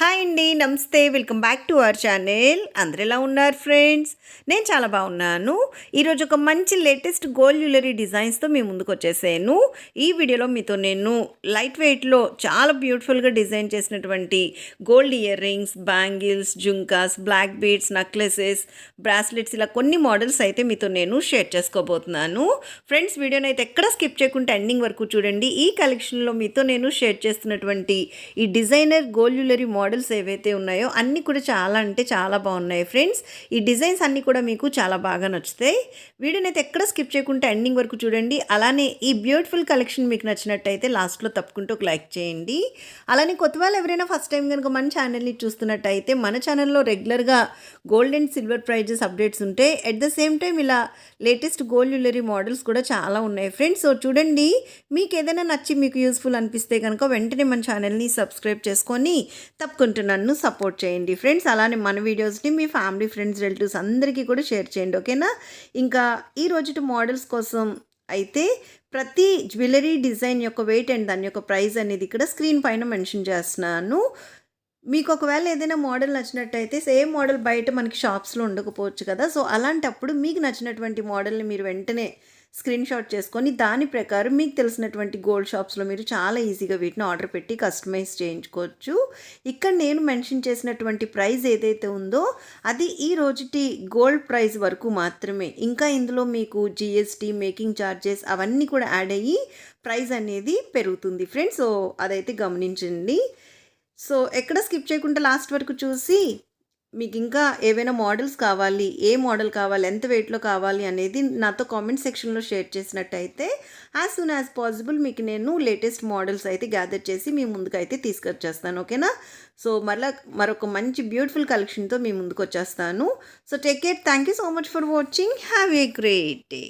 Hi అండి నమస్తే. Welcome back to our channel. అందరు ఎలా ఉన్నారు ఫ్రెండ్స్? నేను చాలా బాగున్నాను. ఈరోజు ఒక మంచి లేటెస్ట్ గోల్డ్ జ్యువెలరీ డిజైన్స్తో మీ ముందుకు వచ్చేసాను. ఈ వీడియోలో మీతో నేను లైట్ వెయిట్లో చాలా బ్యూటిఫుల్గా డిజైన్ చేసినటువంటి gold earrings bangles jhumkas black beads necklaces bracelets ఇలా కొన్ని మోడల్స్ అయితే మీతో నేను షేర్ చేసుకోబోతున్నాను. ఫ్రెండ్స్ వీడియోని అయితే ఎక్కడ స్కిప్ చేయకుండా ఎండింగ్ వరకు చూడండి. ఈ కలెక్షన్లో మీతో నేను షేర్ చేస్తున్నటువంటి ఈ డిజైనర్ గోల్డ్ జ్యువెలరీ మోడల్స్ ఏవైతే ఉన్నాయో అన్నీ కూడా చాలా అంటే చాలా బాగున్నాయి. ఫ్రెండ్స్ ఈ డిజైన్స్ అన్నీ కూడా మీకు చాలా బాగా నచ్చుతాయి. వీడియోని అయితే ఎక్కడ స్కిప్ చేయకుండా ఎండింగ్ వరకు చూడండి. అలానే ఈ బ్యూటిఫుల్ కలెక్షన్ మీకు నచ్చినట్టయితే లాస్ట్లో తప్పుకుంటూ ఒక లైక్ చేయండి. అలానే కొత్త వాళ్ళు ఎవరైనా ఫస్ట్ టైం కనుక మన ఛానల్ని చూస్తున్నట్టయితే మన ఛానల్లో రెగ్యులర్గా gold and silver prices updates ఉంటాయి అట్ ద సేమ్ టైం ఇలా లేటెస్ట్ గోల్డ్ జ్యువెలరీ మోడల్స్ కూడా చాలా ఉన్నాయి. ఫ్రెండ్స్ సో చూడండి మీకు ఏదైనా నచ్చి మీకు యూస్ఫుల్ అనిపిస్తే కనుక వెంటనే మన ఛానల్ని సబ్స్క్రైబ్ చేసుకొని తప్పకుండా నన్ను సపోర్ట్ చేయండి. ఫ్రెండ్స్ అలానే మన వీడియోస్ని మీ ఫ్యామిలీ ఫ్రెండ్స్ రిలేటివ్స్ అందరికీ కూడా షేర్ చేయండి ఓకేనా? ఇంకా ఈ రోజు మోడల్స్ కోసం అయితే ప్రతి జ్యువెలరీ డిజైన్ యొక్క వెయిట్ అండ్ దాని యొక్క ప్రైస్ అనేది ఇక్కడ స్క్రీన్ పైన మెన్షన్ చేస్తున్నాను. మీకు ఒకవేళ ఏదైనా మోడల్ నచ్చినట్టయితే సేమ్ మోడల్ బయట మనకి షాప్స్లో ఉండకపోవచ్చు కదా. సో అలాంటప్పుడు మీకు నచ్చినటువంటి మోడల్ని మీరు వెంటనే స్క్రీన్ షాట్ చేసుకొని దాని ప్రకారం మీకు తెలిసినటువంటి గోల్డ్ షాప్స్లో మీరు చాలా ఈజీగా వీటిని ఆర్డర్ పెట్టి కస్టమైజ్ చేయించుకోవచ్చు. ఇక్కడ నేను మెన్షన్ చేసినటువంటి ప్రైస్ ఏదైతే ఉందో అది ఈ రోజుటి గోల్డ్ ప్రైస్ వరకు మాత్రమే. ఇంకా ఇందులో మీకు జిఎస్టీ మేకింగ్ ఛార్జెస్ అవన్నీ కూడా యాడ్ అయ్యి ప్రైస్ అనేది పెరుగుతుంది ఫ్రెండ్స్. సో అదైతే గమనించండి. సో ఎక్కడ స్కిప్ చేయకుండా లాస్ట్ వరకు చూసి మీకు ఇంకా ఏవైనా మోడల్స్ కావాలి ఏ మోడల్ కావాలి ఎంత వెయిట్లో కావాలి అనేది నాతో కామెంట్ సెక్షన్లో షేర్ చేసినట్టయితే యాజ్ సూన్ యాజ్ పాసిబుల్ మీకు నేను లేటెస్ట్ మోడల్స్ అయితే గ్యాదర్ చేసి మీ ముందుకు అయితే తీసుకొచ్చేస్తాను ఓకేనా? సో మరలా మరొక మంచి బ్యూటిఫుల్ కలెక్షన్తో మీ ముందుకు వచ్చేస్తాను so take care thank you so much for watching have a great day